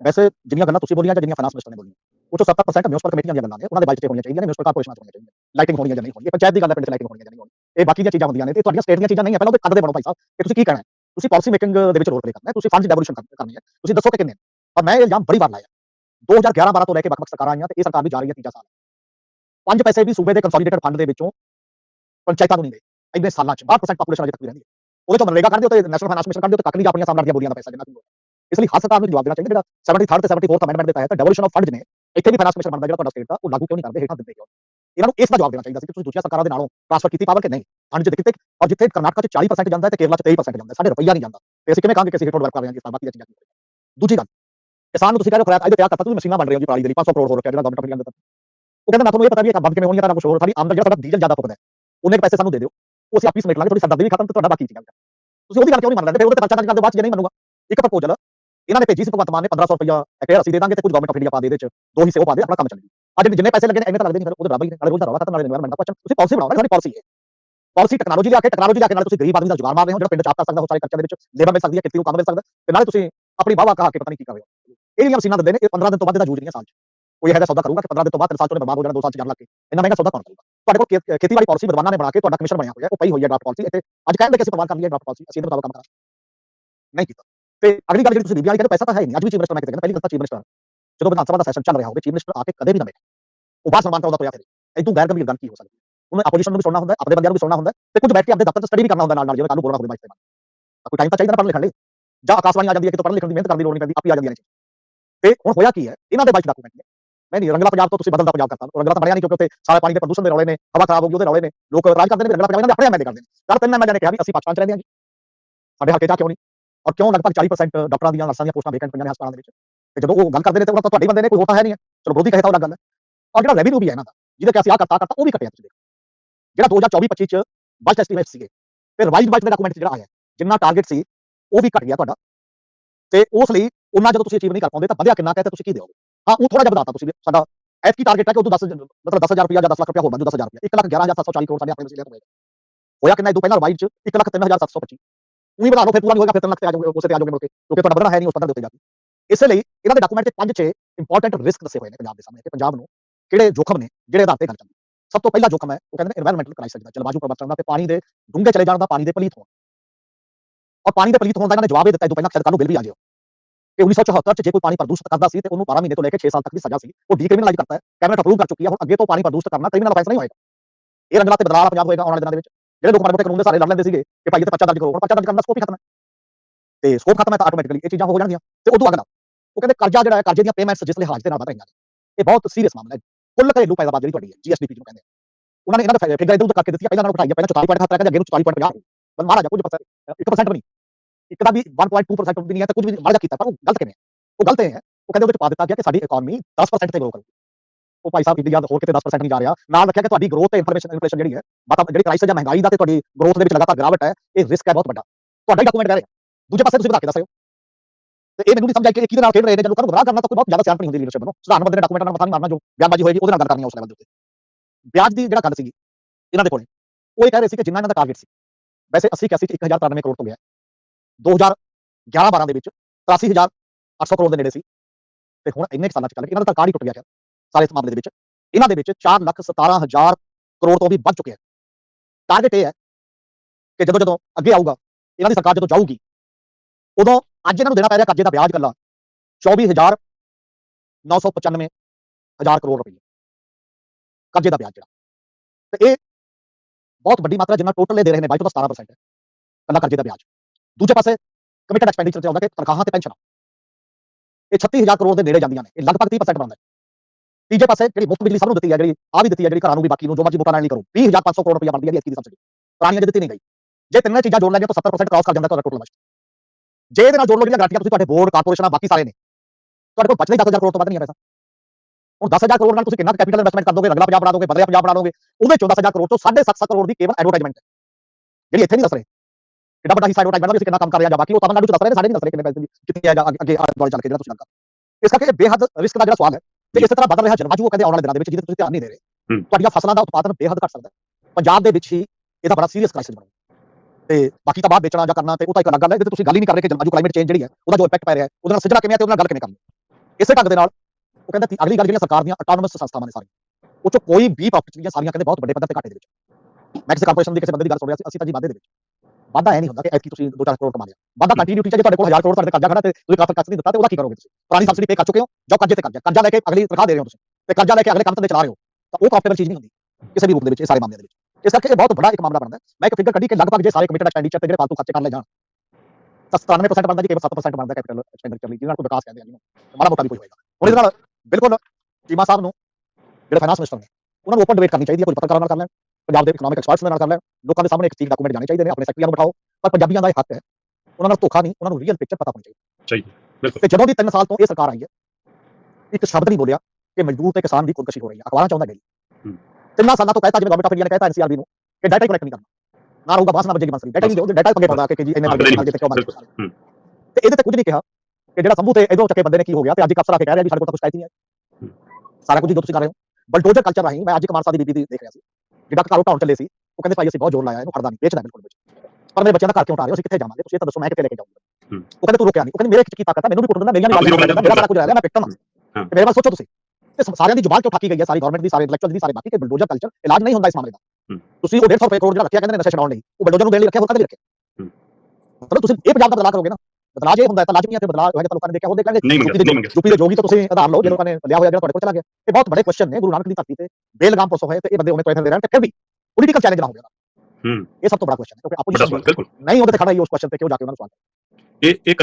ਵੈਸੇ ਜਿਹੜੀਆਂ ਗੱਲਾਂ ਤੁਸੀਂ ਬੋਲੀਆਂ ਜਾਂ ਜਿੰਨੀਆਂ ਫਾਈਨਾਂਸ ਮਿਨਿਸਟਰ ਨੇ ਬੋਲੀਆਂ, ਉਹ ਤੋਂ 70% ਮਿਊਨਿਸਪਲ ਕਮੇਟੀਆਂ ਦੀਆਂ ਗੱਲਾਂ ਨੇ, ਉਹਨਾਂ ਦੇ ਬਜਟ ਹੋਣੀਆਂ ਚਾਹੀਦੀਆਂ ਨੇ ਮਿਊਨਿਸਪਲ ਕਾਰਪੋਰੇਸ਼ਨਾਂ ਹੋਣੀਆਂ ਚਾਹੀਦੀਆਂ ਲਾਈਟਿੰਗ ਹੋਣੀਆਂ ਜਾਂ ਨਹੀਂ ਹੋਣੀ ਪੰਚਾਇਤ ਦੀ ਗੱਲ ਹੈ, ਪਿੰਡ 'ਚ ਲਾਈਟਿੰਗ ਹੋਣੀਆਂ ਜਾਂ ਨਹੀਂ ਹੋਣੀ ਇਹ ਬਾਕੀ ਦੀਆਂ ਚੀਜ਼ਾਂ ਹੁੰਦੀਆਂ ਨੇ ਤੇ ਤੁਹਾਡੀਆਂ ਸਟੇਟ ਦੀਆਂ ਚੀਜ਼ਾਂ ਨਹੀਂ ਹੈ, ਪਹਿਲਾਂ ਉਹਦੇ ਕੱਢ ਦੇ ਬਣੋ ਭਾਈ ਸਾਹਿਬ ਕਿ ਤੁਸੀਂ ਕੀ ਕਹਿਣਾ ਤੁਸੀਂ ਪਾਲਿਸੀ ਮੇਕਿੰਗ ਦੇ ਵਿੱਚ ਰੋਲ ਪਲੇ ਕਰਨਾ ਹੈ, ਤੁਸੀਂ ਫੰਡ ਡੈਵੋਲੂਸ਼ਨ ਕਰਨੀ ਹੈ, ਤੁਸੀਂ ਦੱਸੋ ਕਿ ਕਿੰਨੇ ਨੇ? ਪਰ ਮੈਂ ਇਹ ਇਲਜ਼ਾਮ ਬੜੀ ਵਾਰ ਲਾਇਆ 2011 12 ਤੋਂ ਲੈ ਕੇ ਵੱਖ-ਵੱਖ ਸਰਕਾਰਾਂ ਆਈਆਂ ਤੇ ਇਹ ਸਰਕਾਰ ਵੀ ਜਾ ਰਹੀ ਹੈ ਤੀਜਾ ਸਾਲ। ਪੰਜ ਪੈਸੇ ਵੀ ਸੂਬੇ ਦੇ ਕੰਸੋਲੀਡੇਟਡ ਫੰਡ ਦੇ ਵਿੱਚੋਂ ਪੰਚਾਇਤਾਂ ਨੂੰ ਨਹੀਂ ਦੇ ਇੰਨੇ ਸਾਲਾਂ 'ਚ 62% ਪਾਪੂਲੇਸ਼ਨ ਅਜੇ ਤੱਕ ਵੀ ਰਹਿੰਦੀ ਹੈ। ਉਹਦੇ ਤੋਂ ਮਨਰੇਗਾ ਕਰਦੇ ਹੋ ਤੇ ਨੈਸ਼ਨਲ ਫਾਈਨਾਂਸ ਮਿਸ਼ਨ ਕਰਦੇ ਹੋ ਤੇ ਕੱਖ ਨਹੀਂ ਆਪਣੀਆਂ ਸਾਹਮਣੇ ਦੀਆਂ ਬੋਲੀਆਂ ਦਾ ਪੈਸਾ ਜਿੰਨਾ ਕੁ ਇਸ ਲਈ ਹਰ ਸਰਕਾਰ ਨੂੰ ਜਵਾਬ ਦੇਣਾ ਚਾਹੀਦਾ ਜਿਹੜਾ 73rd ਤੇ 74th ਅਮੈਂਡਮੈਂਟ ਦੇ ਤਹਿਤ ਡੈਵੋਲੂਸ਼ਨ ਆਫ ਫੰਡਸ ਨੇ ਇੱਥੇ ਵੀ ਫਾਈਨਾਂਸ ਮਿਸ਼ਨ ਬਣਦਾ ਜਿਹੜਾ ਤੁਹਾਡਾ ਸਟੇਟ ਦਾ ਉਹ ਲਾਗੂ ਕਿਉਂ ਨਹੀਂ ਕਰਦੇ ਹੇਠਾਂ ਦਿੰਦੇ ਕਿਉਂ ਇਹਨਾਂ ਨੂੰ ਇਸ ਦਾ ਜਵਾਬ ਦੇਣਾ ਚਾਹੀਦਾ ਸੀ ਕਿ ਤੁਸੀਂ ਦੂਜੀਆਂ ਸਰਕਾਰਾਂ ਦੇ ਨਾਲੋਂ ਟ੍ਰਾਂਸਫਰ ਕੀਤੀ ਪਾਵਰ ਕਿ ਨਹੀਂ ਫੰਡ ਜਿੱਥੇ ਕਿਤੇ ਔਰ ਜਿੱਥੇ ਕਰਨਾਟਕਾ 'ਚ 40% ਜਾਂਦਾ ਹੈ ਤੇ ਕੇਰਲਾ 'ਚ 23% ਜਾਂਦਾ ਹੈ ਸਾਡੇ ਰੁਪਈਆ ਨਹੀਂ ਜਾਂਦਾ ਤੇ ਅਸੀਂ ਕਿਵੇਂ ਕਹਾਂਗੇ ਕਿ ਅਸੀਂ ਹਿੱਟ ਵਰਕ ਕਰ ਰਹੇ ਹਾਂ ਜੀ ਬਾਕੀ ਦੀਆਂ ਚੀਜ਼ਾਂ ਦੂਜੀ ਗੱਲ ਕਿਸਾਨ ਨੂੰ ਤੁਸੀਂ ਕਹਿੰਦੇ ਹੋ ਖਰਾਬ ਅੱਜ ਤਿਆਰ ਕਰਤਾ ਤੁਸੀਂ ਮਸ਼ੀਨਾਂ ਬਣ ਰਹੀਆਂ ਜੀ ਪਰਾਲੀ ਦੇ ਲਈ 500 ਕਰੋੜ ਹੋ ਰੁਪਏ ਜਿਹੜਾ ਗਵਰਨਮੈਂਟ ਨੇ ਦਿੱਤਾ ਉਹ ਕਹਿੰਦਾ ਨਾ ਤੁਹਾਨੂੰ ਇਹ ਪਤਾ ਵੀ ਇਹ ਬੰਦ ਕਿਵੇਂ ਹੋਣੀ ਹੈ ਤਾਂ ਕੁਝ ਹੋਰ ਸਾਡੀ ਆਮਦਨ ਜਿਹੜਾ ਸਾਡਾ ਡੀਜ਼ਲ ਜ਼ਿਆਦਾ ਫੁਕਦਾ ਹੈ ਉਹਨੇ ਪੈਸੇ ਸਾਨੂੰ ਦੇ ਦਿਓ ਉਹ ਅਸੀਂ ਆਪੀ ਸਮੇਟ ਲਾਂਗੇ ਤੁਹਾਡੀ ਸਰਦਾਰੀ ਵੀ ਖਤਮ ਤੇ ਤੁਹਾਡਾ ਬਾਕੀ ਚੀਜ਼ਾਂ ਤੁਸੀਂ ਉਹਦੀ ਗੱਲ ਕਿਉਂ ਨਹੀਂ ਮੰਨ ਲੈਂਦੇ ਫਿਰ ਉਹਦੇ ਤੇ ਖਰਚਾ ਕਰਦੇ ਬਾਅਦ ਚ ਨਹੀਂ ਮੰਨੂਗਾ ਇੱਕ ਪ੍ਰਪੋਜ਼ਲ ਇਹਨਾਂ ਨੇ ਭੇਜੀ ਸੀ ਭਗਵੰਤ ਮਾਨ ਨੇ 1500 ਰੁਪਇਆ ਇੱਕ ਅਸੀਂ ਦੇ ਦਾਂਗੇ ਤੇ ਕੁਝ ਗਵਰਨਮੈਂਟ ਆਫ ਇੰਡੀਆ ਪਾ ਦੇ ਇਹਦੇ ਚ। ਦੋ ਹਿੱਸੇ ਉਹ ਪਾ ਦੇ ਆਪਣਾ ਕੰਮ ਚੱਲੇ ਅੱਜ ਜਿੰਨੇ ਪੈਸੇ ਲੱਗੇ ਨੇ ਇੰਨੇ ਤਾਂ ਲੱਗਦੇ ਨਹੀਂ ਫਿਰ, ਉਹਦੇ ਬਰਾਬਰ ਹੀ ਨੇ। ਨਾਲੇ ਉਹਦਾ ਰਵਾ ਖਤਮ ਨਾਲੇ ਇਨਵਾਇਰਨਮੈਂਟ ਦਾ ਕੁਐਸਚਨ ਤੁਸੀਂ ਪਾਲਿਸੀ ਬਣਾਓ ਨਾ ਸਾਡੀ ਪਾਲਿਸੀ ਹੈ ਪਾਲਿਸੀ ਟੈਕਨੋਲੋਜੀ ਲਿਆ ਕੇ ਟੈਕਨੋਲੋਜੀ ਲਿਆ ਕੇ ਨਾਲੇ ਤੁਸੀਂ ਗਰੀਬ ਆਦਮੀ ਦਾ ਜੁਗਾੜ ਮਾਰ ਰਹੇ ਹੋ, ਜਿਹੜਾ ਪਿੰਡ ਚ ਆਪ ਸਕਦਾ ਹੋ ਸਾਰੇ ਖਰਚੇ ਦੇ ਵਿੱਚ ਲੇਬਰ ਮਿਲ ਸਕਦੀ ਹੈ ਕਿਤੇ ਨੂੰ ਕੰਮ ਮਿਲ ਸਕਦਾ। ਤੇ ਨਾਲੇ ਤੁਸੀਂ ਆਪਣੀ ਵਾਵਾ ਕਹਾ ਕੇ ਪਤਾ ਨਹੀਂ ਕੀ ਕਰ ਰਹੇ ਹੋ। ਇਹ ਵੀ ਮਸ਼ੀਨਾਂ ਦਿੰਦੇ ਨੇ, ਇਹ 15 ਦਿਨ ਤੋਂ ਬਾਅਦ ਇਹਦਾ ਯੂਜ਼ ਨਹੀਂ ਸਾਲ ਚ। ਕੋਈ ਇਹਦਾ ਸੌਦਾ ਕਰੂਗਾ ਕਿ 15 ਦਿਨ ਤੋਂ ਬਾਅਦ 3 ਸਾਲ ਤੋਂ ਬਰਬਾਦ ਹੋ ਜਾਣਾ 2 ਸਾਲ ਚ ਜਾਣ ਲੱਗ ਕੇ। ਇੰਨਾ ਮਹਿੰਗਾ ਸੌਦਾ ਕੌਣ ਕਰੂਗਾ? ਤੁਹਾਡੇ ਕੋਲ ਖੇ- ਖੇਤੀਬਾੜੀ ਪਾਲਿਸੀ ਵਿਦਵਾਨਾਂ ਨੇ ਬਣਾ ਕੇ ਤੁਹਾਡਾ ਕਮਿਸ਼ਨ ਬਣਿਆ ਹੋਇਆ, ਉਹ ਪਈ ਹੋਈ ਹੈ ਡਰਾਫਟ ਪਾਲਿਸੀ ਇੱਥੇ। ਅੱਜ ਕਹਿੰਦੇ ਕਿ ਅਸੀਂ ਪ੍ਰਵਾਨ ਕਰ ਲਈਏ ਡਰਾਫਟ ਪਾਲਿਸੀ ਅਸੀਂ ਇਹਦੇ ਮੁਤਾਬਕ ਕੰਮ ਕਰਾਂਗੇ। ਨਹੀਂ ਕੀਤਾ। ਤੇ ਅਗਲੀ ਗੱਲ ਜਿਹੜੀ ਤੁਸੀਂ ਬੀਬੀਆਂ ਵਾਲੀ ਕਹਿੰਦੇ ਪੈਸਾ ਤਾਂ ਹੈ ਨਹੀਂ ਅੱਜ ਵੀ ਚੀਫ ਮਿਨਿਸਟਰ ਮੈਂ ਕਿਤੇ ਕਹਿੰਦਾ ਪਹਿਲੀ ਗੱਲ ਤਾਂ ਚੀਫ ਮਿਨਿਸਟਰ ਜਦੋਂ ਵਿਧਾਨ ਸਭਾ ਦਾ ਸੈਸ਼ਨ ਚੱਲ ਰਿਹਾ ਹੋਵੇ ਚੀਫ ਮਿਨਿਸਟਰ ਆ ਕੇ ਕਦੇ ਵੀ ਨਾ ਬੈਠੇ ਉਹ ਬਾਹਰ ਸਨਮਾਨ ਕਰਾਉਂਦਾ ਤੁਰਿਆ ਫਿਰੇ ਇਦੋਂ ਗੈਰ ਗੰਭੀਰ ਗੱਲ ਕੀ ਹੋ ਸਕਦੀ ਹੈ ਉਹਨੇ ਆਪੋਜੀਸ਼ਨ ਨੂੰ ਵੀ ਸੁਣਨਾ ਹੁੰਦਾ ਹੈ ਆਪਣੇ ਬੰਦਿਆਂ ਨੂੰ ਵੀ ਸੁਣਨਾ ਹੁੰਦਾ ਹੈ ਤੇ ਕੁਝ ਬੈਠ ਕੇ ਆਪਣੇ ਦਫ਼ਤਰ 'ਚ ਸਟੱਡੀ ਵੀ ਕਰਨਾ ਹੁੰਦਾ ਨਾਲ ਨਾਲ ਜਿਵੇਂ ਕੱਲ ਨੂੰ ਬੋਲਣਾ ਹੋਵੇ ਮਾਈਕ ਤੇ ਕੋਈ ਟਾਈਮ ਤਾਂ ਚਾਹੀਦਾ ਨਾ ਪੜ੍ਹਨ ਲਿਖਣ ਲਈ ਜਾਂ ਆਕਾਸ਼ਵਾਣੀ ਆ ਜਾਂਦੀ ਹੈ ਕਿ ਪੜ੍ਹਨ ਲਿਖਣ ਦੀ ਮਿਹਨਤ ਕਰਨ ਦੀ ਲੋੜ ਨਹੀਂ ਪੈਂਦੀ ਆਪੀ ਆ ਜਾਂਦੀਆਂ ਨੇ ਤੇ ਹੁਣ ਹੋਇਆ ਕੀ ਹੈ ਇਹਨਾਂ ਦੇ ਬਾਈਟ ਡਾਕੂਮੈਂਟ ਨੇ ਮੈਂ ਨਹੀਂ ਰੰਗਲਾ ਪੰਜਾਬ ਤੋਂ ਤੁਸੀਂ ਬਦਲਦਾ ਪੰਜਾਬ ਕਰਤਾ ਰੰਗਲਾ ਤਾਂ ਬਣਿਆ ਨਹੀਂ ਕਿਉਂਕਿ ਉੱਥੇ ਸਾਰੇ ਪਾਣੀ ਦੇ ਪ੍ਰਦੂਸ਼ਣ ਦੇ ਰੌਲੇ ਨੇ ਹਵਾ ਖਰਾਬ ਹੋ ਗਈ ਉਹਦੇ ਰੌਲੇ ਨੇ ਲੋਕ ਰਾਜ ਕਰਦੇ ਨੇ ਰੰਗਲਾ ਪੰਜਾਬ ਇਹਨਾਂ ਦੇ ਆਪਣੇ ਐਮਐਲਏ ਕਰਦੇ ਨੇ ਕੱਲ ਤਿੰਨ ਐਮਐਲਏ ਨੇ ਕਿਹਾ ਵੀ ਅਸੀਂ ਪਾਕਿਸਤਾਨ ਚ ਰਹਿੰਦੇ ਹਾਂ ਜੀ। ਸਾਡੇ ਹਲਕੇ ਚ ਕਿਉਂ ਨਹੀਂ? ਔਰ ਕਿਉਂ ਲਗਭਗ 40% ਡਾਕਟਰਾਂ ਦੀਆਂ, ਨਰਸਾਂ ਦੀਆਂ ਪੋਸਟਾਂ ਵੇਕੈਂਟ ਪਈਆਂ ਨੇ ਹਸਪਤਾਲਾਂ ਦੇ ਵਿੱਚ? ਤੇ ਜਦੋਂ ਉਹ ਗੱਲ ਕਰਦੇ ਨੇ ਤਾਂ ਉਹ ਤਾਂ ਤੁਹਾਡੇ ਬੰਦੇ ਨੇ ਕੋਈ ਹੋਤਾ ਹੈ ਨਹੀਂ ਹੈ। ਚਲੋ ਵਿਰੋਧੀ ਕਹੇ ਤਾਂ ਉਹ ਗੱਲ ਹੈ। ਔਰ ਜਿਹੜਾ ਰੈਵਨਿਊ ਵੀ ਹੈ ਇਹਨਾਂ ਦਾ, ਜਿਹਦੇ ਕਿ ਅਸੀਂ ਆ ਕਰਤਾ ਕਰਤਾ, ਉਹ ਵੀ ਕੱਟਿਆ ਤੁਸੀਂ ਦੇਖੋ। ਜਿਹੜਾ 2024 25 ਚ ਬਜਟ ਐਸਟੀਮੇਟ ਸੀਗੇ, ਤੇ ਰਿਵਾਈਜ਼ਡ ਬਜਟ ਦੇ ਡਾਕੂਮੈਂਟ ਜਿਹੜਾ ਆਇਆ, ਜਿੰਨਾ ਟਾਰਗੇਟ ਸੀ, ਉਹ ਵੀ ਘਟ ਗਿਆ ਤੁਹਾਡਾ। ਤੇ ਉਸ ਲਈ ਉਹਨਾਂ ਜਦੋਂ ਤੁਸੀਂ ਅਚੀਵ ਨਹੀਂ ਕਰ ਪਾਉਂਦੇ ਤਾਂ ਵਧਿਆ ਕਿੰਨਾ ਕਹੇ ਤੇ ਤੁਸੀਂ ਕੀ ਦਿਓਗੇ? ਹਾਂ, ਉਹ ਥੋੜਾ ਜਿਹਾ ਵਧਾਤਾ ਤੁਸੀਂ ਵੀ, ਸਾਡਾ ਐਤਕੀ ਟਾਰਗੇਟ ਹੈ ਕਿ ਉਦੋਂ 10 ਮਤਲਬ 10000 ਰੁਪਇਆ ਜਾਂ 10 ਲੱਖ ਰੁਪਇਆ ਹੋਰ ਬਣ 10000 ਰੁਪਇਆ। 1 ਲੱਖ 11740 ਕਰੋੜ ਸਾਡੇ ਆਪਣੇ ਵਸੀਲੇ ਤੋਂ ਹੋਏਗਾ ਹੋਇਆ ਕਿੰਨਾ ਇਦੋਂ ਪਹਿਲਾਂ ਰਿਵਾਈਜ਼ ਚ? 1 ਲੱਖ 3725 ਉਹੀ ਵਧਾ ਲਓ ਫਿਰ ਪੂਰਾ ਨਹੀਂ ਹੋਏਗਾ ਫਿਰ ਤਨਕ ਤੇ ਆ ਜਾਓਗੇ ਉਸੇ ਤੇ ਆ ਜਾਓਗੇ ਮੁੜ ਕੇ ਕਿਉਂਕਿ ਤੁਹਾਡਾ ਵਧਣਾ ਹੈ ਨਹੀਂ ਉਸ ਪੱਧਰ ਦੇ ਉੱਤੇ ਜਾ ਕੇ ਇਸੇ ਲਈ ਇਹਨਾਂ ਦੇ ਡਾਕੂਮੈਂਟ ਤੇ ਪੰਜ ਛੇ ਇੰਪੋਰਟੈਂਟ ਰਿਸਕ ਦੱਸੇ ਹੋਏ ਨੇ ਪੰਜਾਬ ਦੇ ਸਾਹਮਣੇ ਕਿ ਪੰਜਾਬ ਨੂੰ ਕਿਹੜੇ ਜੋਖਮ ਨੇ ਜਿਹੜੇ ਆਧਾਰ ਤੇ ਗੱਲ ਚੱਲਦੀ ਸਭ ਤੋਂ ਪਹਿਲਾ ਜੋਖਮ ਹੈ ਉਹ ਕਹਿੰਦੇ ਨੇ এনवायरमेंटਲ ਕ੍ਰਾਈਸਿਸ ਦਾ ਜਲਵਾਯੂ ਪ੍ਰਭਾਵ ਦਾ ਤੇ ਪਾਣੀ ਦੇ ਡੂੰਘੇ ਚਲੇ ਜਾਣ ਦਾ ਪਾਣੀ ਦੇ ਪਲੀਤ ਹੋਣ ਔਰ ਪਾਣੀ ਦੇ ਪਲੀਤ ਹੋਣ ਦਾ ਇਹਨਾਂ ਨੇ ਜਵਾਬ ਇਹ ਦਿੱਤਾ ਜੋ ਪਹਿਲਾਂ ਖੈਰ ਕਾਨੂੰ ਬਿੱਲ ਵੀ ਆ ਜਿਓ ਕਿ 1974 ਚ ਜੇ ਕੋਈ ਪਾਣੀ ਪ੍ਰਦੂਸ਼ਿਤ ਕਰਦਾ ਸੀ ਤੇ ਉਹਨੂੰ 12 ਮਹੀਨੇ ਤੋਂ ਲੈ ਕੇ 6 ਸਾਲ ਤੱਕ ਦੀ ਸਜ਼ਾ ਸੀ ਉਹ ਡੀਕ੍ਰਿਮੀਨਲਾਈਜ਼ ਕਰਤਾ ਹੈ ਕੈਬਨਿਟ ਅਪਰੂਵ ਕਰ ਚੁੱਕੀ ਹੈ ਹੁਣ ਅੱਗੇ ਤੋਂ ਪਾਣੀ ਪ੍ਰਦੂਸ਼ਿਤ ਕਰਨਾ ਕ੍ਰਿਮੀਨਲ ਅਫੈਂਸ ਨਹੀਂ ਹੋਏਗਾ ਇਹ ਰੰਗਲਾ ਤੇ ਬਦਲਾਅ ਪੰਜਾਬ ਹੋਏਗਾ ਆਉਣ ਵਾਲੇ ਦਿਨਾਂ ਦੇ ਵਿੱਚ ਜਿਹੜੇ ਲੋਕ ਮਾੜੇ ਮੋਟੇ ਕਾਨੂੰਨ ਦੇ ਸਾਰੇ ਲੜ ਲੈਂਦੇ ਸੀਗੇ ਕਿ ਭਾਈ ਇਹ ਤੇ ਪਰਚਾ ਦਰਜ ਕਰੋ, ਹੁਣ ਪਰਚਾ ਦਰਜ ਕਰਨ ਦਾ ਸਕੋਪ ਹੀ ਖਤਮ ਹੈ। ਤੇ ਸਕੋਪ ਖਤਮ ਹੈ ਤਾਂ ਆਟੋਮੈਟਿਕਲੀ ਇਹ ਚੀਜ਼ਾਂ ਹੋ ਜਾਣਗੀਆਂ। ਤੇ ਉਦੋਂ ਅਗਲਾ ਉਹ ਕਹਿੰਦੇ ਕਰਜ਼ਾ ਜਿਹੜਾ ਹੈ, ਕਰਜ਼ੇ ਦੀਆਂ ਪੇਮੈਂਟਸ ਜਿਸ ਲਿਹਾਜ਼ ਦੇ ਨਾਲ ਵਧ ਰਹੀਆਂ ਨੇ। ਇਹ ਬਹੁਤ ਸੀਰੀਅਸ ਮਾਮਲਾ ਹੈ। ਕੁੱਲ ਘਰੇਲੂ ਪੈਦਾਵਾਰ ਜਿਹੜੀ ਤੁਹਾਡੀ ਹੈ ਜੀਐਸਡੀਪੀ ਨੂੰ ਕਹਿੰਦੇ ਉਹਨਾਂ ਨੇ ਇਹਨਾਂ ਦਾ ਫਿਗਰ ਇਧਰ ਉਧਰ ਕਰਕੇ ਦਿੱਤੀ ਪਹਿਲਾਂ ਨਾਲ ਬਿਠਾਈ ਪਹਿਲਾਂ 44 ਪੁਆਇੰਟ ਖਤਰਾ ਅੱਗੇ ਨੂੰ 44 ਪੁਆਇੰਟ 50 ਬਸ ਮਾਰਾ ਕੁਝ ਪਤਾ 1% ਵੀ ਨਹੀਂ। ਇੱਕ ਦਾ ਵੀ 1.2% ਵੀ ਨਹੀਂ ਹੈ ਤਾਂ ਕੁਝ ਵੀ ਮਾਰਾ ਕੀਤਾ, ਪਰ ਉਹ ਗਲਤ ਕਿਵੇਂ ਉਹ ਗਲਤ ਹੈ, ਉਹ ਕਹਿੰਦੇ ਉਹਦੇ ਚ ਪਾ ਦਿੱਤਾ ਗਿਆ ਕਿ ਸਾਡੀ ਇਕਨੋਮੀ 10% ਤੇ ਗਰੋ ਕਰੂਗੀ। ਉਹ ਭਾਈ ਸਾਹਿਬ ਜਾਂ ਹੋਰ ਕਿਤੇ 10% ਨਹੀਂ ਜਾ ਰਿਹਾ। ਨਾਲ ਰੱਖਿਆ ਕਿ ਤੁਹਾਡੀ ਗਰੋਥ ਤੇ ਇਨਫਲੇਸ਼ਨ ਇਨਫਲੇਸ਼ਨ ਜਿਹੜੀ ਹੈ ਬਾਤਾਂ ਜਿਹੜੀ ਕ੍ਰਾਈਸਿਸ ਜਾਂ ਮਹਿੰਗਾਈ ਦਾ ਤੇ ਤੁਹਾਡੀ ਗਰੋਥ ਦੇ ਵਿੱਚ ਲਗਾਤਾਰ ਗਿਰਾਵਟ ਹੈ, ਇਹ ਰਿਸਕ ਹੈ ਬਹੁਤ ਵੱਡਾ। ਤੁਹਾਡਾ ਹੀ ਡਾਕੂਮੈਂਟ ਕਹਿ ਰਿਹਾ। ਦੂਜੇ ਪਾਸੇ ਤੁਸੀਂ ਵਧਾ ਕੇ ਦੱਸਿਓ। ਤੇ ਇਹ ਮੈਨੂੰ ਨਹੀਂ ਸਮਝ ਆਈ ਕਿ ਇਹ ਕਿਹਦੇ ਨਾਲ ਖੇਡ ਰਹੇ ਨੇ ਜਦੋਂ ਲੋਕਾਂ ਨੂੰ ਕਰਨਾ ਤਾਂ ਕੋਈ ਬਹੁਤ ਜ਼ਿਆਦਾ ਸਿਆਣਪ ਨਹੀਂ ਹੁੰਦੀ ਲੀਡਰਸ਼ਿਪ ਨੂੰ ਸਧਾਰਨ ਬੰਦੇ ਨੇ ਡਾਕੂਮੈਂਟਾਂ ਨਾਲ ਮੱਥਾ ਨਹੀਂ ਮਾਰਨਾ, ਜੋ ਬਿਆਨਬਾਜ਼ੀ ਹੋਏਗੀ, ਉਹਦੇ ਨਾਲ ਗੱਲ ਕਰਨੀ ਉਸ ਲੈਵਲ ਦੇ ਉੱਤੇ। ਵਿਆਜ ਦੀ ਜਿਹੜਾ ਗੱਲ ਸੀਗੀ, ਇਹਨਾਂ ਦੇ ਕੋਲ, ਉਹ ਇਹ ਕਹਿ ਰਹੇ ਸੀ ਕਿ ਜਿੰਨਾ ਇਹਨਾਂ ਦਾ ਟਾਰਗੇਟ ਸੀ, ਵੈਸੇ 80 81 ਚ 1093 ਕਰੋੜ ਤੋਂ ਗਿਆ। 2011 12 ਦੇ ਵਿੱਚ 83800 ਕਰੋੜ ਦੇ ਨੇੜੇ ਸੀ। ਤੇ ਹੁਣ ਇੰਨੇ ਸਾਲਾਂ ਚ ਚੱਲ ਇਹਨਾਂ ਦਾ ਤਾਂ ਕਾਰਡ ਹੀ ਟੁੱਟ ਗਿਆ। ਸਾਰੇ ਇਸ ਮਾਮਲੇ ਦੇ ਵਿੱਚ, ਇਹਨਾਂ ਦੇ ਵਿੱਚ 4 ਲੱਖ 17000 ਕਰੋੜ ਤੋਂ ਵੀ ਵੱਧ ਚੁੱਕੇ ਹੈ ਟਾਰਗੇਟ ਇਹ ਹੈ ਕਿ ਜਦੋਂ ਜਦੋਂ ਅੱਗੇ ਆਊਗਾ, ਇਹਨਾਂ ਦੀ ਸਰਕਾਰ ਜਦੋਂ ਜਾਊਗੀ, ਉਦੋਂ ਅੱਜ ਇਹਨਾਂ ਨੂੰ ਦੇਣਾ ਪੈ ਰਿਹਾ ਕਰਜ਼ੇ ਦਾ ਵਿਆਜ ਗੱਲਾਂ 24995 ਹਜ਼ਾਰ ਕਰੋੜ ਰੁਪਏ ਕਰਜ਼ੇ ਦਾ ਵਿਆਜ ਜਿਹੜਾ। ਤੇ ਇਹ ਬਹੁਤ ਵੱਡੀ ਮਾਤਰਾ ਜਿੰਨਾ ਟੋਟਲ ਇਹ ਦੇ ਰਹੇ ਨੇ 22 ਤੋਂ 17% ਹੈ ਕੱਲਾ ਕਰਜ਼ੇ ਦਾ ਵਿਆਜ। ਦੂਜੇ ਪਾਸੇ ਕਮਿਟਡ ਐਕਸਪੈਂਡੀਚਰ ਤੇ ਆਉਂਦਾ ਕਿ ਤਨਖਾਹਾਂ ਤੇ ਪੈਨਸ਼ਨਾਂ ਇਹ 36000 ਕਰੋੜ ਦੇ ਨੇੜੇ ਜਾਂਦੀਆਂ ਨੇ, ਇਹ ਲਗਭਗ 30% ਬਣਦਾ ਤੀਜੇ ਪਾਸੇ ਜਿਹੜੀ ਮੁਫਤ ਬਿਜਲੀ ਸਭ ਨੂੰ ਦਿੱਤੀ ਹੈ, ਜਿਹੜੀ ਆ ਵੀ ਦਿੱਤੀ ਹੈ, ਜਿਹੜੀ ਘਰਾਂ ਨੂੰ ਵੀ ਬਾਕੀ ਨੂੰ ਜੋ ਮਰਜ਼ੀ ਵੋਟਾਂ ਲੈਣ ਲਈ ਕਰੋ। 20500 ਕਰੋੜ ਰੁਪਏ ਬਣਦੀ ਹੈ ਐਤਕੀ ਦੀ ਸਬਸਿਡੀ ਪੁਰਾਣੀਆਂ ਦਿੱਤੀ ਨਹੀਂ ਗਈ। ਜੇ ਤਿੰਨੇ ਚੀਜ਼ਾਂ ਜੋੜ ਲੈਂਗੇ ਤਾਂ 70% ਕ੍ਰਾਸ ਕਰ ਜਾਂਦਾ ਤੁਹਾਡਾ ਟੋਟਲ ਬਜਟ ਜੇ ਇਹਦੇ ਨਾਲ ਜੋੜ ਲਓ ਜਿਹੜੀਆਂ ਗਾਰੰਟੀਆਂ ਤੁਸੀਂ ਤੁਹਾਡੇ ਬੋਰਡ ਕਾਰਪੋਰੇਸ਼ਨਾਂ ਬਾਕੀ ਸਾਰੇ ਨੇ। ਤੁਹਾਡੇ ਕੋਲ ਬਚਦਾ ਹੀ 10000 ਕਰੋੜ ਤੋਂ ਵੱਧ ਨਹੀਂ ਹੈ ਪੈਸਾ। ਹੁਣ 10000 ਕਰੋੜ ਨਾਲ ਤੁਸੀਂ ਕਿੰਨਾ ਕੈਪੀਟਲ ਇਨਵੈਸਟਮੈਂਟ ਕਰ ਦੋਗੇ, ਰਗਲਾ ਪੰਜਾਬ ਬਣਾ ਦੋਗੇ, ਬਦਲਿਆ ਪੰਜਾਬ ਬਣਾ ਦੋਗੇ, ਉਹਦੇ ਚੋਂ 10000 ਕਰੋੜ ਤੋਂ 7.5 ਕਰੋੜ ਦੀ ਕੇਵਲ ਐਡਵਰਟਾਈਜ਼ਮੈਂਟ ਹੈ। ਜਿਹੜੀ ਇੱਥੇ ਨਹੀਂ ਦੱਸ ਰਹੇ। ਕਿੱਡਾ ਵੱਡਾ ਹਿੱਸਾ ਐਡਵਰਟਾਈਜ਼ਮੈਂਟ ਦਾ ਕਿੰਨਾ ਕੰਮ ਕਰ ਰਹੇ ਜਾਂ ਬਾਕੀ ਉਹ ਤਮਿਲਨਾਡੂ ਚ ਦੱਸ ਰਹੇ ਨੇ, ਸਾਡੇ ਨਹੀਂ ਦੱਸ ਰਹੇ ਕਿੰਨੇ ਪੈਸੇ ਦੀ ਕਿੰਨੀ ਅੱਗੇ ਅੱਗੇ ਦੁਆਲੇ ਚੱਲ ਕੇ ਜਿਹੜਾ ਤੁਸੀਂ ਗੱਲ ਕਰ ਇਸ ਕਰਕੇ ਬੇਹੱਦ ਰਿਸਕ ਦਾ ਜਿਹੜਾ ਸਵਾਲ ਹੈ ਤੇ ਇਸੇ ਤਰ੍ਹਾਂ ਬਦਲ ਰਿਹਾ ਜਲਵਾਯੂ ਉਹ ਕਹਿੰਦੇ ਆਉਣ ਵਾਲੇ ਦਿਨਾਂ ਦੇ ਵਿੱਚ ਜਿਹਦੇ ਤੁਸੀਂ ਧਿਆਨ ਨਹੀਂ ਦੇ ਰਹੇ। ਤੁਹਾਡੀਆਂ ਫਸਲਾਂ ਦਾ ਉਤਪਾਦਨ ਬੇਹੱਦ ਘਟ ਸਕਦਾ ਹੈ। ਪੰਜਾਬ ਦੇ ਵਿੱਚ ਹੀ ਇਹਦਾ ਬੜਾ ਸੀਰੀਅਸ ਕ੍ਰਾਈਸਿਸ ਬਣੂ ਤੇ ਬਾਕੀ ਤਾਂ ਬਾਅਦ ਵੇਚਣਾ ਜਾਂ ਕਰਨਾ ਤੇ ਉਹ ਤਾਂ ਇੱਕ ਅਲੱਗ ਗੱਲ ਹੈ ਜੇ ਤੁਸੀਂ ਗੱਲ ਹੀ ਨਹੀਂ ਕਰ ਰਹੇ ਕਿ ਜਲਵਾਯੂ ਕਲਾਈਮੇਟ ਚੇਂਜ ਜਿਹੜੀ ਹੈ ਉਹਦਾ ਜੋ ਇੰਪੈਕਟ ਪੈ ਰਿਹਾ ਹੈ ਉਹਦੇ ਨਾਲ ਸਿੱਧਾ ਕਿਵੇਂ ਹੈ ਤੇ ਉਹਦੇ ਨਾਲ ਗੱਲ ਕਿਵੇਂ ਕਰਨੀ ਇਸੇ ਢੰਗ ਦੇ ਨਾਲ ਉਹ ਕਹਿੰਦਾ ਅਗਲੀ ਗੱਲ ਜਿਹੜੀਆਂ ਸਰਕਾਰ ਦੀਆਂ ਆਟੋਨਮਸ ਸੰਸਥਾਵਾਂ ਨੇ ਸਾਰੀਆਂ। ਉਹ ਚੋਂ ਕੋਈ ਵੀ ਪ੍ਰਾਪਰਟੀ ਜਿਹੜੀਆਂ ਸਾਰੀਆਂ ਕਹਿੰਦੇ ਬਹੁਤ ਵੱਡੇ ਪੱਧਰ ਤੇ ਘਾਟੇ ਦੇ ਵਿੱਚ। ਮੈਂ ਕਿਸੇ ਕਾਰਪੋਰੇਸ਼ਨ ਦੀ ਕਿਸੇ ਬੰਦੇ ਦੀ ਗੱਲ ਸੁਣ ਰਿਹਾ ਸੀ ਅਸੀਂ ਤਾਂ ਜੀ ਵਾਧੇ ਦੇ ਵਿੱਚ। ਵਾਧਾ ਇਹ ਨਹੀਂ ਹੁੰਦਾ ਕਿ ਐਤਕੀ ਤੁਸੀਂ 2-4 ਕਰੋੜ ਕਮਾ ਲਿਆ। ਵਾਧਾ ਕੰਟੀਨਿਊਟੀ ਚ ਜੇ ਤੁਹਾਡੇ ਕੋਲ 1000 ਕਰੋੜ ਤੁਹਾਡੇ ਕਰਜ਼ਾ ਖੜਾ ਤੇ ਤੁਸੀਂ ਕਾਫਰ ਕੱਚ ਨਹੀਂ ਦਿੱਤਾ ਤੇ ਉਹਦਾ ਕੀ ਕਰੋਗੇ ਤੁਸੀਂ? ਪੁਰਾਣੀ ਸਬਸਿਡੀ ਪੇ ਕਰ ਚੁੱਕੇ ਹੋ ਜੋ ਕਰਜ਼ੇ ਤੇ ਕਰਜ਼ਾ। ਕਰਜ਼ਾ ਲੈ ਕੇ ਅਗਲੀ ਤਨਖਾਹ ਦੇ ਰਹੇ ਹੋ ਤੁਸੀਂ। ਤੇ ਕਰਜ਼ਾ ਲੈ ਕੇ ਅਗਲੇ ਕੰਮ ਤੇ ਚਲਾ ਰਹੇ ਹੋ। ਤਾਂ ਉਹ ਪ੍ਰੋਫਿਟੇਬਲ ਚੀਜ਼ ਨਹੀਂ ਹੁੰਦੀ ਕਿਸੇ ਵੀ ਰੂਪ ਦੇ ਵਿੱਚ, ਇਹ ਸਾਰੇ ਮਾਮਲਿਆਂ ਦੇ ਵਿੱਚ। ਇਸ ਕਰਕੇ ਇਹ ਬਹੁਤ ਵੱਡਾ ਇੱਕ ਮਾਮਲਾ ਬਣਦਾ ਮੈਂ ਇੱਕ ਫਿਗਰ ਕੱਢੀ ਕਿ ਲਗਭਗ ਜੇ ਸਾਰੇ ਕਮਿਟਡ ਐਕਸਪੈਂਡੀਚਰ ਤੇ ਜਿਹੜੇ ਫालतू ਖਰਚੇ ਕਰ ਲਏ ਜਾਣ, ਤਾਂ 97% ਬਣਦਾ ਜੀ ਕੇਵਲ 7% ਬਣਦਾ ਕੈਪੀਟਲ ਐਕਸਪੈਂਡੀਚਰ ਲਈ, ਜਿਹਦੇ ਨਾਲ ਵਿਕਾਸ ਕਹਿੰਦੇ ਆ ਜਿਹਨੂੰ। ਮਾੜਾ ਮੋਟਾ ਵੀ ਕੋਈ ਹੋਏਗਾ। ਹੁਣ ਇਹਦੇ ਨਾਲ ਬਿਲਕੁਲ ਚੀਮਾ ਸਾਹਿਬ ਨੂੰ, ਜਿਹੜੇ ਫਾਈਨਾਂਸ ਮਿਨਿਸਟਰ ਨੇ, ਉਹਨਾਂ ਨੂੰ ਓਪਨ ਡਿਬੇਟ ਕਰਨੀ ਚਾਹੀਦੀ ਹੈ, ਕੋਈ ਪੱਤਰਕਾਰਾਂ ਨਾਲ ਕਰ ਲੈਣ। ਪੰਜਾਬ ਦੇ ਇਕਨੋਮਿਕ ਐਕਸਪਰਟਸ ਨਾਲ ਕਰ ਲੈਣ ਲੋਕਾਂ ਦੇ ਸਾਹਮਣੇ ਇੱਕ ਠੀਕ ਡਾਕੂਮੈਂਟ ਜਾਣੇ ਚਾਹੀਦੇ ਨੇ ਆਪਣੇ ਸੈਕਟਰੀਆਂ ਨੂੰ ਬਿਠਾਓ ਪਰ ਪੰਜਾਬੀਆਂ ਦਾ ਇਹ ਹੱਕ ਹੈ ਉਹਨਾਂ ਨਾਲ ਧੋਖਾ ਨਹੀਂ ਉਹਨਾਂ ਨੂੰ ਰੀਅਲ ਪਿਕਚਰ ਪਤਾ ਹੋਣੀ ਚਾਹੀਦੀ। ਚਾਹੀਦੀ ਬਿਲਕੁਲ। ਤੇ ਜਦੋਂ ਦੀ 3 ਸਾਲ ਤੋਂ ਇਹ ਸਰਕਾਰ ਆਈ ਹੈ ਇੱਕ ਸ਼ਬਦ ਨਹੀਂ ਬੋਲਿਆ ਕਿ ਮਜ਼ਦੂਰ ਤੇ ਕਿਸਾਨ ਦੀ ਖੁਦਕੁਸ਼ੀ ਹੋ ਰਹੀ ਹੈ ਅਖਬਾਰਾਂ ਚਾਹੁੰਦਾ ਡੇਲੀ। ਤਿੰਨਾਂ ਸਾਲਾਂ ਤੋਂ ਕਹਿਤਾ ਜਿਵੇਂ ਗਵਰਨਮੈਂਟ ਆਫ ਇੰਡੀਆ ਨੇ ਕਹਿਤਾ ਐਨਸੀਆਰਬੀ ਨੂੰ ਕਿ ਡਾਟਾ ਕਲੈਕਟ ਨਹੀਂ ਕਰਨਾ। ਨਾ ਰਹੂਗਾ ਬਾਸ ਨਾ ਵੱਜੇਗੀ ਬੰਸਰੀ। ਡਾਟਾ ਨਹੀਂ ਦਿਓ ਡਾਟਾ ਪੰਗੇ ਪਾਉਂਦਾ ਕਿ ਜੀ ਇੰਨੇ ਹਾਂ, ਮਰਦੇ ਬਿਲਕੁਲ, ਤੇ ਕਿਉਂ ਮਰਦੇ ਬਿਲਕੁਲ, ਹੂੰ। ਤੇ ਇਹਦੇ ਤੇ ਕੁਝ ਨਹੀਂ ਕਿਹਾ ਕਿ ਜਿਹੜਾ ਸੰਭੂ ਤੇ ਇਧਰੋਂ ਚੱਕੇ ਬੰਦੇ ਨੇ ਕੀ ਹੋ ਗਿਆ ਤੇ ਅੱਜ ਅਫਸਰ ਆ ਕੇ ਕਹਿ ਰਿਹਾ ਜੀ ਸਾਡੇ ਕੋਲ ਤਾਂ ਕੁਝ ਕਾਇਤੀ ਨਹੀਂ ਹੈ। ਸਾਰਾ ਕੁਝ ਜੋ ਤੁਸੀਂ ਕਰ ਰਹੇ ਹੋ। ਬਲਡੋਜ਼ਰ ਕਲਚਰ ਰਾਹੀਂ ਮੈਂ ਅੱਜ ਇੱਕ ਮਾਨਸਾ ਦੀ ਬੀਬੀ ਦੀ ਦੇਖ ਰਿਹਾ ਸੀ। ਜਿਹੜਾ ਘਰ ਉਟਾਉਣ ਚੱਲੇ ਸੀ ਉਹ ਕਹਿੰਦੇ ਭਾਈ ਅਸੀਂ ਬਹੁਤ ਜ਼ੋਰ ਲਾਇਆ ਇਹਨੂੰ ਖੜਦਾ ਨਹੀਂ ਵੇਚਦਾ ਬਿਲਕੁਲ ਵਿੱਚ ਪਰ ਮੇਰੇ ਬੱਚਿਆਂ ਦਾ ਘਰ ਕਿਉਂ ਉਟਾ ਰਹੇ ਹੋ ਅਸੀਂ ਕਿੱਥੇ ਜਾਵਾਂਗੇ ਤੁਸੀਂ ਇਹ ਤਾਂ ਦੱਸੋ ਮੈਂ ਕਿੱਥੇ ਲੈ ਕੇ ਜਾਊਂਗਾ। ਉਹ ਕਹਿੰਦੇ ਤੂੰ ਰੁਕਿਆ ਨਹੀਂ ਉਹ ਕਹਿੰਦੇ ਮੇਰੇ ਕੀ ਤਾਕਤ ਹੈ ਮੈਨੂੰ ਵੀ ਕੁੱਟ ਦਿੰਦਾ ਮੇਰੀਆਂ ਵੀ ਮੇਰਾ ਸਾਰਾ ਕੁਝ ਲਿਆ ਮੈਂ। ਹਾਂ ਤੇ ਮੇਰੇ ਵੱਲ ਸੋਚੋ ਤੁਸੀਂ ਤੇ ਸਾਰਿਆਂ ਦੀ ਜ਼ੁਬਾਨ ਕਿਉਂ ਠਾਕੀ ਗਈ ਹੈ ਸਾਰੀ ਗਵਰਨਮੈਂਟ ਦੀ ਸਾਰੇ ਇੰਟੈਲੈਕਚੁਅਲ ਦੀ ਸਾਰੇ ਬਾਕੀ ਕਿ ਬਲਡੋਜ਼ਰ ਕਲਚਰ ਇਲਾਜ ਨਹੀਂ ਹੁੰਦਾ ਇਸ ਮਾਮਲੇ ਦਾ। ਤੁਸੀਂ ਉਹ 150 ਰੁਪਏ ਕਰੋੜ ਜਿਹੜਾ ਰੱਖਿਆ ਕਹਿੰਦੇ ਨੇ ਨਸ਼ਾ ਛਡਾਉਣ ਲਈ ਉਹ ਬਲਡੋਜ਼ਰ ਨੂੰ ਦੇਣ ਲਈ ਰੱਖਿਆ ਹੋਰ ਕਦੇ ਰੱਖਿਆ ਹੂੰ। ਮਤਲਬ ਤੁਸੀਂ ਇਹ ਪੰਜਾਬ ਦਾ ਬਦਲਾਅ ਕਰੋਗੇ ਨਾ ਬਦਲਾਅ ਜੇ ਹੁੰਦਾ ਤਾਂ ਲਾਜ਼ਮੀ ਹੈ ਤੇ ਬਦਲਾਅ ਹੋਏਗਾ ਤਾਂ ਲੋਕਾਂ ਨੇ ਦੇਖਿਆ ਨਹੀਂ ਮੰਗਿਆ, ਯੂਪੀ ਦੇ ਜੋਗੀ ਤੋਂ ਤੁਸੀਂ ਆਧਾਰ ਲਓ ਜੇ ਲੋਕਾਂ ਨੇ ਲਿਆ ਹੋਇਆ ਜਿਹੜਾ ਤੁਹਾਡੇ ਕੋਲ ਚਲਾ ਗਿਆ। ਇਹ ਬਹੁਤ ਵੱਡੇ ਕੁਐਸਚਨ ਨੇ ਗੁਰੂ ਨਾਨਕ ਦੀ ਧਰਤੀ ਤੇ ਬੇਲਗਾਮ ਪੁਰਸੋਂ ਹੋਏ ਤੇ ਇਹ ਬੰਦੇ ਉਵੇਂ ਤੋਂ ਦੇ ਰਹਿਣ ਤੇ ਫਿਰ ਵੀ ਪੋਲੀਟੀਕਲ ਚੈਲੰਜ ਨਾ ਹੋ ਗਿਆ ਹੂੰ। ਇਹ ਸਭ ਤੋਂ ਬੜਾ ਕੁਐਸਚਨ ਹੈ ਕਿਉਂਕਿ ਬੜਾ ਆਪੋਜੀਸ਼ਨ ਨਹੀਂ ਉਹਦੇ ਤੇ ਖੜਾ ਹੀ ਉਸ ਕੁਐਸਚਨ ਤੇ ਕਿਉਂ ਜਾ ਕੇ ਉਹਨਾਂ ਨੂੰ ਸਵਾਲ ਇਹ ਇਹ